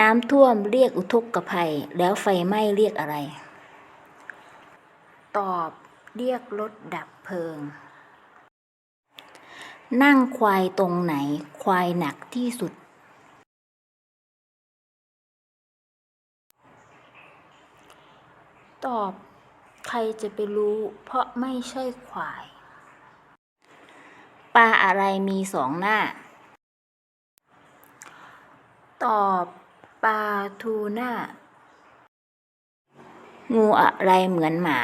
น้ำท่วมเรียกอุทกภัย แล้วไฟไหม้เรียกอะไร ตอบเรียกรถดับเพลิง นั่งควายตรงไหน ควายหนักที่สุด ตอบใครจะไปรู้ เพราะไม่ใช่ควาย ปลาอะไรมีสองหน้า ตอบ ปลาทูน่า งูอะไรเหมือนหมา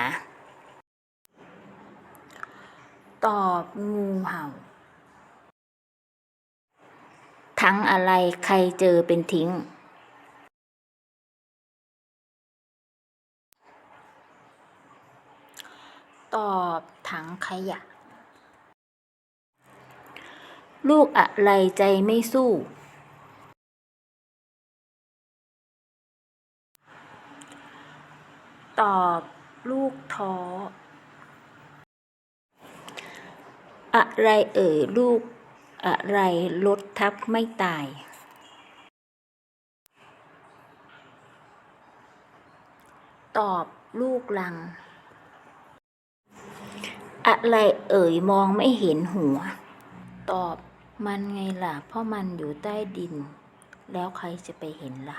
ตอบงูเห่า ทั้งอะไรใครเจอเป็นทิ้ง ตอบถังขยะ ลูกอะไรใจไม่สู้ ตอบลูกท้อ อะไรเอ่ยลูกอะไรรถทับไม่ตาย ตอบลูกลัง อะไรเอ่ยมองไม่เห็นหัว ตอบมันไงล่ะ เพราะมันอยู่ใต้ดิน แล้วใครจะไปเห็นล่ะ